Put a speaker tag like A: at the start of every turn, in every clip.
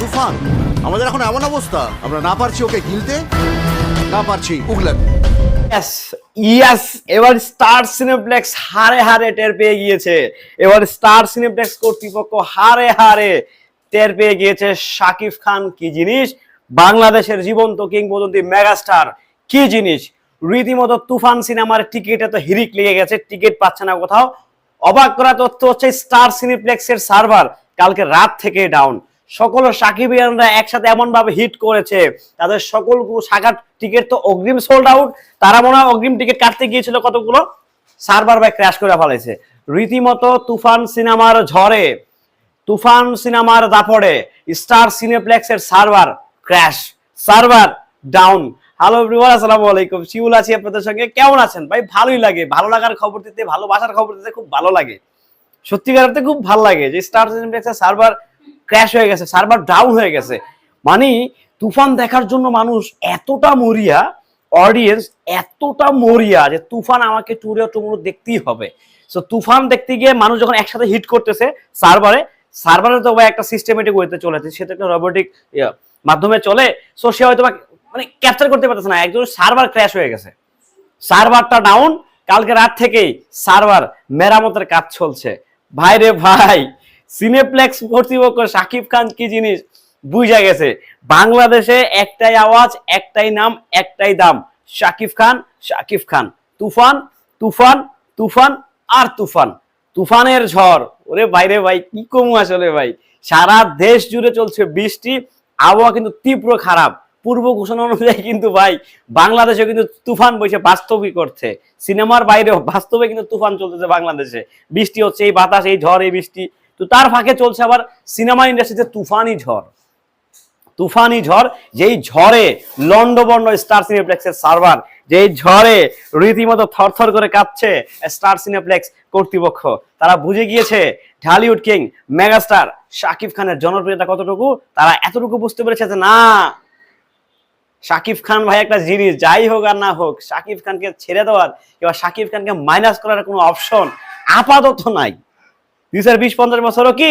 A: তুফান। আমাদের এখন এমন অবস্থা, আমরা না পারছি ওকে গিলতে, না পারছি উগলাতে
B: ইয়েস ইয়েস এবার স্টার সিনেপ্লেক্স হারে হারে টের পেয়ে গিয়েছে। এবার স্টার সিনেপ্লেক্স কর্তৃপক্ষ হারে হারে টের পেয়ে গিয়েছে। শাকিব খান কি জিনিস? বাংলাদেশের জীবন্ত কিংবদন্তি মেগাস্টার কি জিনিস? রীতিমতো তুফান সিনেমার টিকিটে তো হিরিক লেগে গেছে, টিকিট পাচ্ছে না কোথাও। অবাক করা তথ্য হচ্ছে স্টার সিনেপ্লেক্সের সার্ভার কালকে রাত থেকে ডাউন সকল সাকিবিয়ানরা একসাথে এমন ভাবে হিট করেছে। তাদের সকল শাখার টিকিট তো অগ্রিম সোল্ড আউট তারা মনে হয় অগ্রিম টিকিট কাটতে গিয়েছিল কতগুলো? সার্ভার বাই ক্র্যাশ করে ফেলেছে। রীতিমতো তুফান সিনেমার ঝড়ে, তুফান সিনেমার দাপড়ে Star সিনেপ্লেক্সের server crash server down hello everyone আসসালামু আলাইকুম। শিউল আছি আপনাদের সঙ্গে। কেমন আছেন? ভাই, ভালোই লাগে। ভালো লাগার খবর দিতে, ভালোবাসার খবর দিতে খুব ভালো লাগে। সত্যিকার খুব ভালো লাগে যে স্টার সিনেপ্লেক্সের সার্ভার ক্র্যাশ হয়ে গেছে সার্ভার ডাউন হয়ে গেছে। মানে তুফান দেখার জন্য মানুষ এতটা মরিয়া অডিয়েন্স এতটা মরিয়া যে তুফান আমাকে টুরে টুমুরো দেখতেই হবে। সো তুফান দেখতে গিয়ে মানুষ যখন একসাথে হিট করতেছে সার্ভারে সার্ভারে তো একটা সিস্টেমেটিক ওয়েতে চলেছে সেটা একটা রোবোটিক মাধ্যমে চলে। সো সে হয়তো মানে ক্যাপচার করতে পারতেছে না একজন সার্ভার ক্র্যাশ হয়ে গেছে। সার্ভারটা ডাউন কালকে রাত থেকেই সার্ভার মেরামতের কাজ চলছে। ভাই রে ভাই সিনেপ্লেক্স কর্তৃপক্ষ শাকিব খান কি জিনিস বুঝা গেছে? বাংলাদেশে একটাই আওয়াজ, একটাই নাম, একটাই দাম। শাকিব খান শাকিব খান। তুফান তুফান তুফান আর তুফান। তুফানের ঝড়। ওরে বাইরে ভাই, কি কমু আসলে ভাই? সারা দেশ জুড়ে চলছে বৃষ্টি, আবহাওয়া কিন্তু তীব্র খারাপ। পূর্ব ঘোষণা অনুযায়ী কিন্তু ভাই বাংলাদেশে কিন্তু তুফান বসে বাস্তবই করছে। সিনেমার বাইরেও বাস্তবে কিন্তু তুফান চলতেছে বাংলাদেশে। বৃষ্টি হচ্ছে, এই বাতাস, এই ঝড়, এই বৃষ্টি। তো তার ফাঁকে চলছে আবার সিনেমা ইন্ডাস্ট্রিতে তুফানি ঝড়। তুফানি ঝড়, যেই ঝড়ে লন্ডবন্ড স্টার সিনেপ্লেক্সের সার্ভার, যেই ঝড়ে রীতিমতো থরথর করে কাঁপছে স্টার সিনেপ্লেক্স কর্তৃপক্ষ, তারা বুঝে গিয়েছে ঢালিউড কিং মেগাস্টার শাকিব খানের জনপ্রিয়তা কতটুকু, তারা এতটুকু বুঝতে পেরেছে যে না, শাকিব খান ভাই একটা জিনিস, যাই হোক আর না হোক, শাকিব খানকে ছেড়ে দেওয়ার কিংবা শাকিব খানকে মাইনাস করার কোনো অপশন আপাতত নাই। দুই হাজার বিশ পঞ্চাশ বছরও কি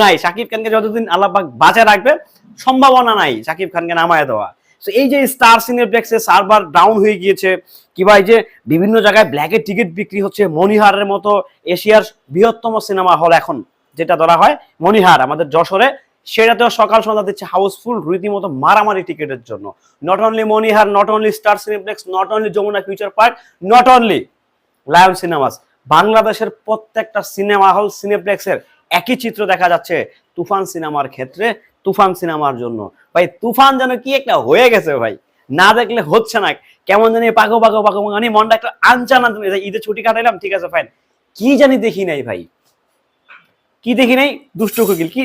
B: নাই? শাকিব খানকে যতদিন আল্লাহ পাক বাঁচা রাখবে, সম্ভাবনা নাই শাকিব খানকে নামায় দেওয়া। তো এই যে স্টার সিনেপ্লেক্সে সার্ভার ডাউন হয়ে গিয়েছে কিংবা এই যে বিভিন্ন জায়গায় ব্ল্যাকের টিকিট বিক্রি হচ্ছে, মনিহারের মতো এশিয়ার বৃহত্তম সিনেমা হল এখন, যেটা ধরা হয় মনিহার, আমাদের যশোরে। সেটাতেও সকাল সন্ধ্যা দিচ্ছে হাউসফুল রীতিমতো মারামারি টিকিটের জন্য। Not only Monihar not only Star Cineplex not only Jamuna Future Park not only Lion Cinemas বাংলাদেশের প্রত্যেকটা সিনেমা হল, সিনেপ্লেক্সের একই চিত্র দেখা যাচ্ছে তুফান সিনেমার ক্ষেত্রে, তুফান সিনেমার জন্য। ভাই, তুফান যেন কি একটা হয়ে গেছে ভাই? না দেখলে হচ্ছে না। কেমন জানি পাকো পাকো পাকো মানে মনটা একটা আনচান আনচান ঈদে ছুটি কাটাইলাম, ঠিক আছে ফাইন কি জানি দেখি নাই ভাই? কি দেখি নাই? দুষ্টু কি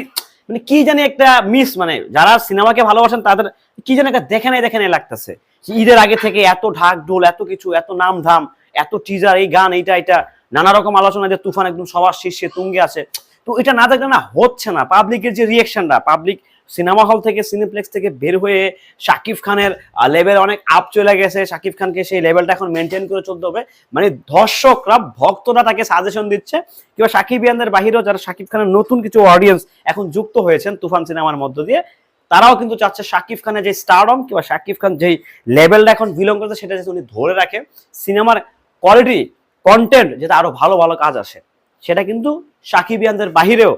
B: মানে কি জানি একটা মিস মানে যারা সিনেমাকে ভালোবাসেন তাদের কি জানি একটা দেখে নাই দেখে নাই লাগতেছে। ঈদের আগে থেকে এত ঢাক ঢোল, এত কিছু, এত নাম ধাম এত টিজার এই গান, এইটা এটা নানা রকম আলোচনা যে তুফান একদম সবার শীর্ষে তুঙ্গে আছে। তো এটা না দেখলে না হচ্ছে না। পাবলিকের যে রিয়েকশনটা পাবলিক সিনেমা হল থেকে সিনেপ্লেক্স থেকে বের হয়ে শাকিব খানের লেভেল অনেক আপ চলে গেছে। শাকিব খানকে সেই লেভেলটা এখন মেনটেন করে চলতে হবে। মানে দর্শকরা, ভক্তরা তাকে সাজেশন দিচ্ছে কিংবা শাকিব ইয়ানদের বাহিরেও যারা শাকিব খানের নতুন কিছু অডিয়েন্স এখন যুক্ত হয়েছেন তুফান সিনেমার মধ্য দিয়ে, তারাও কিন্তু চাচ্ছে শাকিব খানের যে স্টারডম কিংবা শাকিব খান যেই লেভেলটা এখন বিলং করছে, সেটা যাতে উনি ধরে রাখে। সিনেমার কোয়ালিটি কন্টেন্ট যেটা আরও ভালো ভালো কাজ আসে, সেটা কিন্তু সাকিবিয়ানদের বাহিরেও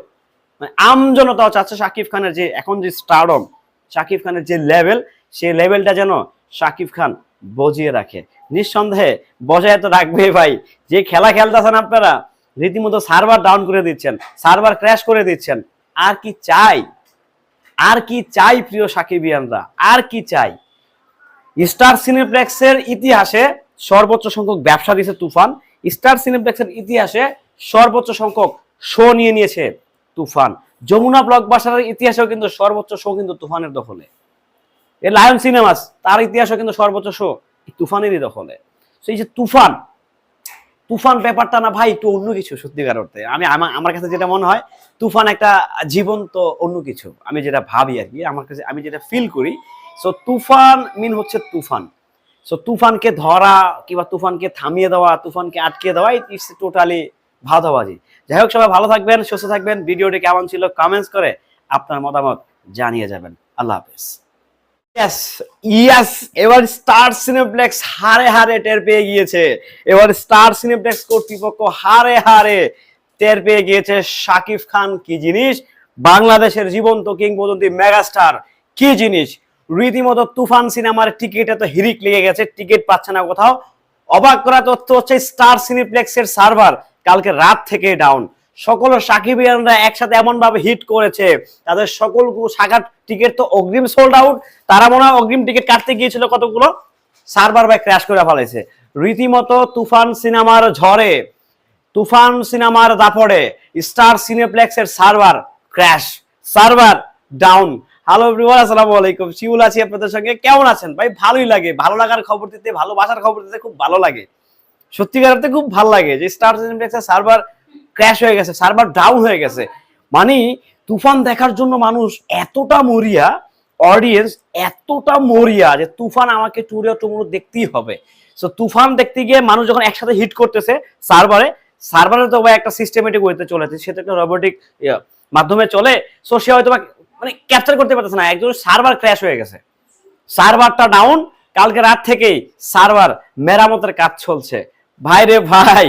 B: মানে আমজনতাও চাচ্ছে শাকিব খানের যে এখন যে স্টারডম শাকিব খানের যে লেভেল সেই লেভেলটা যেন শাকিব খান বজিয়ে রাখে। নিঃসন্দেহে বজায় তো রাখবে ভাই, যে খেলা খেলতেছেন আপনারা, রীতিমতো সার্ভার ডাউন করে দিচ্ছেন সার্ভার ক্র্যাশ করে দিচ্ছেন, আর কি চাই? আর কি চাই প্রিয় সাকিব সাকিবিয়ানরা? আর কি চাই? স্টার সিনেপ্লেক্সের ইতিহাসে সর্বোচ্চ সংখ্যক ব্যবসা দিয়েছে তুফান স্টার সিনেপ্লেক্সের ইতিহাসে সর্বোচ্চ সংখ্যক শো নিয়ে নিয়েছে তুফান। যমুনা ব্লকবাসারের ইতিহাসেও কিন্তু সর্বোচ্চ শো কিন্তু তুফানের দখলে। এ লায়ন সিনেমাস তার ইতিহাসও কিন্তু সর্বোচ্চ শো তুফানেরই দখলে। সেই যে তুফান তুফান ব্যাপারটা না ভাই, একটু অন্য কিছু সত্যিকার অর্থে। আমি আমার কাছে যেটা মনে হয়, তুফান একটা জীবন্ত অন্য কিছু। আমি যেটা ভাবি আর কি, আমার কাছে আমি যেটা ফিল করি সো তুফান মিন হচ্ছে তুফান। সো তুফানকে ধরা কিংবা তুফানকে থামিয়ে দেওয়া, তুফানকে আটকে দেওয়া ইটস টোটালি ভাওতাবাজি যাই হোক, সবাই ভালো থাকবেন, সুস্থ থাকবেন। ভিডিওটি কেমন ছিল কমেন্টস করে আপনার মতামত জানিয়ে যাবেন। আল্লাহ হাফেজ। ইয়েস ইয়েস এবার স্টার সিনেপ্লেক্স হারে হারে টের পেয়ে গিয়েছে। এবার স্টার সিনেপ্লেক্স কর্তৃপক্ষ হারে হারে টের পেয়ে গিয়েছে। শাকিব খান কি জিনিস? বাংলাদেশের জীবন্ত কিংবদন্তি মেগাস্টার কি জিনিস? রীতিমতো তুফান সিনেমার টিকিটে তো হিরিক লেগে গেছে, টিকিট পাচ্ছে না কোথাও। অবাক করা তথ্য হচ্ছে স্টার সিনেপ্লেক্সের সার্ভার কালকে রাত থেকে ডাউন সকল সাকিবিয়ানরা একসাথে এমন ভাবে হিট করেছে, তাদের সকলগুলো শাখার টিকিট তো অগ্রিম সোল্ড আউট তারা মনে হয় অগ্রিম টিকিট কাটতে গিয়েছিল কতগুলো? সার্ভার বাই ক্র্যাশ করে ফেলেছে। রীতিমতো তুফান সিনেমার ঝড়ে, তুফান সিনেমার দাপড়ে Star সিনেপ্লেক্সের server crash server down hello everyone আসসালামু আলাইকুম। শিউল আছি আপনাদের সঙ্গে। কেমন আছেন? ভাই, ভালোই লাগে। ভালো লাগার খবর দিতে, ভালোবাসার খবর দিতে খুব ভালো লাগে। সত্যিকার অর্থে খুব ভালো লাগে যে স্টার সিনেপ্লেক্সের সার্ভার ক্র্যাশ হয়ে গেছে সার্ভার ডাউন হয়ে গেছে। মানে তুফান দেখার জন্য মানুষ এতটা মরিয়া অডিয়েন্স এতটা মরিয়া যে তুফান আমাকে টুরে টুমুরো দেখতেই হবে। সো তুফান দেখতে গিয়ে মানুষ যখন একসাথে হিট করতেছে সার্ভারে সার্ভারে তো ভাই একটা সিস্টেমেটিক ওয়েতে চলেছে। সেটা একটা রোবোটিক মাধ্যমে চলে। সো সে হয়তো মানে ক্যাপচার করতে পারতেছে না। একজন সার্ভার ক্র্যাশ হয়ে গেছে। সার্ভারটা ডাউন কালকে রাত থেকেই সার্ভার মেরামতের কাজ চলছে। ভাই রে ভাই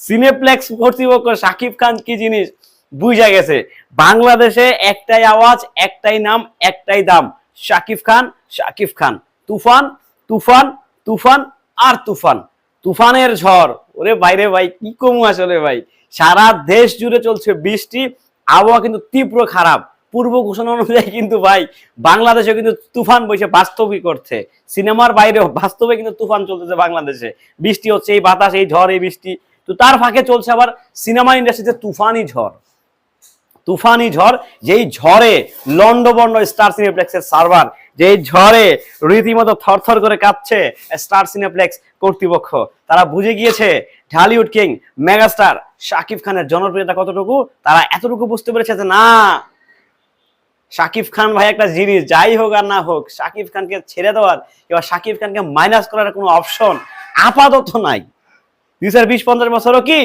B: সিনেপ্লেক্স কর্তৃপক্ষ সাকিব খান কি জিনিস বুঝা গেছে? বাংলাদেশে একটাই আওয়াজ, একটাই নাম, একটাই দাম। শাকিব খান, সাকিব খান। তুফান তুফান তুফান আর তুফান। তুফানের ঝড়। ওরে বাইরে ভাই, কি কমু আসলে ভাই? সারা দেশ জুড়ে চলছে বৃষ্টি, আবহাওয়া কিন্তু তীব্র খারাপ। পূর্ব ঘোষণা অনুযায়ী কিন্তু ভাই বাংলাদেশে কিন্তু তুফান বসে বাস্তবিক করছে। সিনেমার বাইরেও বাস্তবে কিন্তু তুফান চলতেছে বাংলাদেশে। বৃষ্টি হচ্ছে, এই বাতাস, এই ঝড়, এই বৃষ্টি। তো তার ফাঁকে চলছে আবার সিনেমা ইন্ডাস্ট্রিতে তুফানি ঝড়। তুফানি ঝড়, যেই ঝড়ে লন্ডবন্ড স্টার সিনেপ্লেক্সের সার্ভার, যেই ঝড়ে রীতিমতো থরথর করে কাঁপছে স্টার সিনেপ্লেক্স কর্তৃপক্ষ, তারা বুঝে গিয়েছে ঢালিউড কিং মেগাস্টার শাকিব খানের জনপ্রিয়তা কতটুকু? তারা এতটুকু বুঝতে পেরেছে যে না শাকিব খান ভাই একটা জিনিস, যাই হোক আর না হোক, শাকিব খানকে ছেড়ে দেওয়ার কিংবা শাকিব খানকে মাইনাস করার কোনো অপশন আপাতত নাই। দুই হাজার বিশ পঞ্চাশ বছরও কি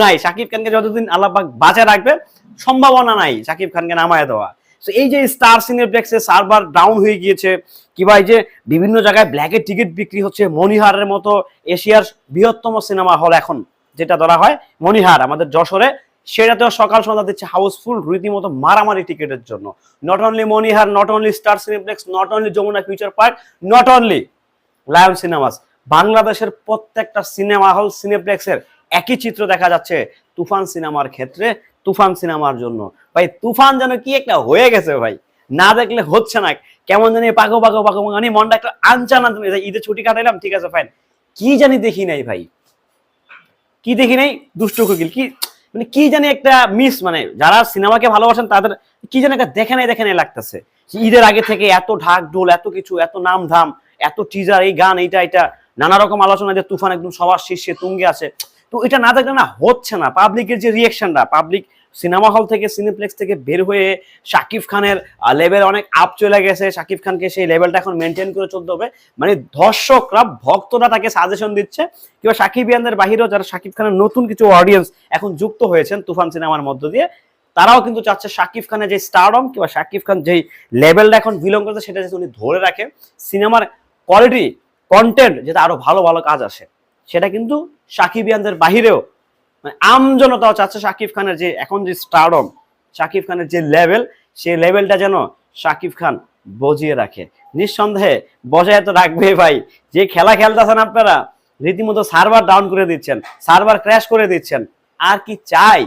B: নাই। শাকিব খানকে যতদিন আল্লাহ পাক বাঁচা রাখবে, সম্ভাবনা নাই শাকিব খানকে নামায় দেওয়া। তো এই যে স্টার সিনেপ্লেক্সে সার্ভার ডাউন হয়ে গিয়েছে কিংবা এই যে বিভিন্ন জায়গায় ব্ল্যাকের টিকিট বিক্রি হচ্ছে মনিহারের মতো এশিয়ার বৃহত্তম সিনেমা হল এখন, যেটা ধরা হয় মনিহার আমাদের যশোরে সেটাতেও সকাল সন্ধ্যা দিচ্ছে হাউসফুল রীতিমতো মারামারি টিকিটের জন্য। Not only Monihar not only star cineplex not only Jamuna future park not only lion cinemas বাংলাদেশের প্রত্যেকটা সিনেমা হল সিনেপ্লেক্সের একই চিত্র দেখা যাচ্ছে তুফান সিনেমার ক্ষেত্রে, তুফান সিনেমার জন্য। ভাই, তুফান যেন কি একটা হয়ে গেছে ভাই। না দেখলে হচ্ছে না। কেমন জানি পাকো পাকো পাকো মানে মনটা একটা আনচান আনচান। ঈদে ছুটি কাটাইলাম, ঠিক আছে ফাইন কি জানি দেখি নাই ভাই। কি দেখি নাই? দুষ্ট কোকিল। কি মানে কি জানি একটা মিস মানে যারা সিনেমাকে ভালোবাসেন তাদের কি জানি একটা দেখে নাই দেখে নাই লাগতেছে। ঈদের আগে থেকে এত ঢাক ঢোল, এত কিছু, এত নাম ধাম এত টিজার এই গান, এইটা এটা নানা রকম আলোচনা, যে তুফান একদম সবার শীর্ষে তুঙ্গে আছে। তো এটা না দেখলে না হচ্ছে না। পাবলিকের যে রিয়েকশনটা পাবলিক সিনেমা হল থেকে সিনেপ্লেক্স থেকে বের হয়ে শাকিব খানের লেভেল অনেক আপ চলে গেছে। শাকিব খানকে সেই লেভেলটা এখন মেনটেন করে চলতে হবে। মানে দর্শকরা, ভক্তরা তাকে সাজেশন দিচ্ছে। কিংবা শাকিব ইয়ানদের বাহিরেও যারা শাকিব খানের নতুন কিছু অডিয়েন্স এখন যুক্ত হয়েছেন তুফান সিনেমার মধ্য দিয়ে, তারাও কিন্তু চাচ্ছে শাকিব খানের যে স্টারডম কিংবা শাকিব খান যেই লেভেলটা এখন বিলং করছে, সেটা যাতে উনি ধরে রাখে। সিনেমার কোয়ালিটি কন্টেন্ট যাতে আরও ভালো ভালো কাজ আসে। সেটা কিন্তু সাকিবিয়ানদের বাহিরেও। মানে আমজনতাও চাচ্ছে শাকিব খানের যে এখন যে স্টারডম শাকিব খানের যে লেভেল সেই লেভেলটা যেন সাকিব খান বজিয়ে রাখে। নিঃসন্দেহে বজায় তো রাখবে ভাই। যে খেলা খেলতেছেন আপনারা, রীতিমতো সার্ভার ডাউন করে দিচ্ছেন সার্ভার ক্র্যাশ করে দিচ্ছেন। আর কি চাই?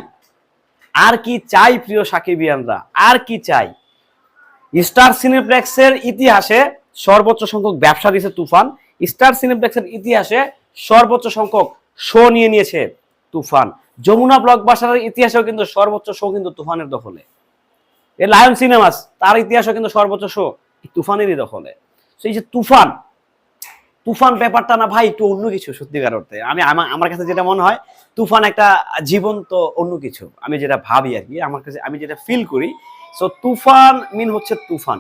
B: আর কি চাই প্রিয় সাকিবিয়ানরা আর কি চাই? স্টার সিনেপ্লেক্সের ইতিহাসে সর্বোচ্চ সংখ্যক ব্যবসা দিয়েছে তুফান। স্টার সিনেপ্লেক্সের ইতিহাসে সর্বোচ্চ সংখ্যক শো নিয়ে নিয়েছে তুফান। যমুনা ব্লকবাসারের ইতিহাসেও কিন্তু সর্বোচ্চ শো কিন্তু তুফানের দখলে। এ লায়ন সিনেমাস, তার ইতিহাসও কিন্তু সর্বোচ্চ শো তুফানেরই দখলে। সেই যে তুফান তুফান ব্যাপারটা না ভাই, একটু অন্য কিছু সত্যিকার অর্থে। আমি আমার কাছে যেটা মনে হয়, তুফান একটা জীবন্ত অন্য কিছু। আমি যেটা ভাবি আর কি, আমার কাছে, আমি যেটা ফিল করি সো তুফান মিন হচ্ছে তুফান।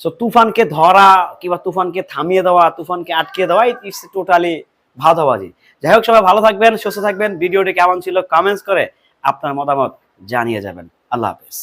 B: সো তুফানকে ধরা কিংবা তুফানকে থামিয়ে দেওয়া, তুফানকে আটকে দেওয়া ইটস টোটালি ভাওতাবাজি যাই হোক, সবাই ভালো থাকবেন, সুস্থ থাকবেন। ভিডিওটি কেমন ছিল কমেন্টস করে আপনার মতামত জানিয়ে যাবেন। আল্লাহ হাফেজ।